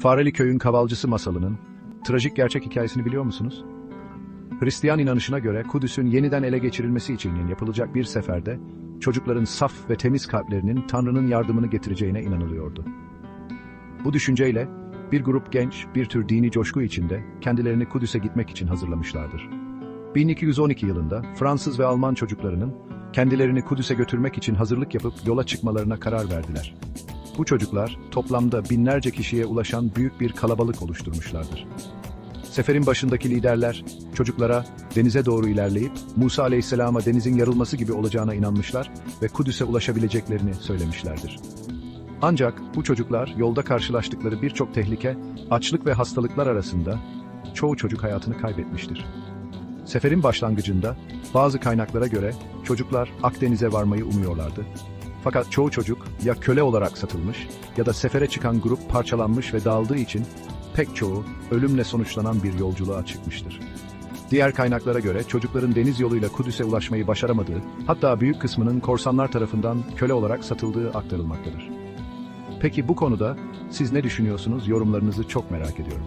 Fareli Köy'ün Kavalcısı masalının trajik gerçek hikayesini biliyor musunuz? Hristiyan inanışına göre Kudüs'ün yeniden ele geçirilmesi için yapılacak bir seferde çocukların saf ve temiz kalplerinin Tanrı'nın yardımını getireceğine inanılıyordu. Bu düşünceyle bir grup genç bir tür dini coşku içinde kendilerini Kudüs'e gitmek için hazırlamışlardır. 1212 yılında Fransız ve Alman çocuklarının kendilerini Kudüs'e götürmek için hazırlık yapıp yola çıkmalarına karar verdiler. Bu çocuklar toplamda binlerce kişiye ulaşan büyük bir kalabalık oluşturmuşlardır. Seferin başındaki liderler çocuklara denize doğru ilerleyip Musa Aleyhisselam'a denizin yarılması gibi olacağına inanmışlar ve Kudüs'e ulaşabileceklerini söylemişlerdir. Ancak bu çocuklar yolda karşılaştıkları birçok tehlike, açlık ve hastalıklar arasında çoğu çocuk hayatını kaybetmiştir. Seferin başlangıcında bazı kaynaklara göre çocuklar Akdeniz'e varmayı umuyorlardı. Fakat çoğu çocuk ya köle olarak satılmış ya da sefere çıkan grup parçalanmış ve dağıldığı için pek çoğu ölümle sonuçlanan bir yolculuğa çıkmıştır. Diğer kaynaklara göre çocukların deniz yoluyla Kudüs'e ulaşmayı başaramadığı, hatta büyük kısmının korsanlar tarafından köle olarak satıldığı aktarılmaktadır. Peki bu konuda siz ne düşünüyorsunuz? Yorumlarınızı çok merak ediyorum.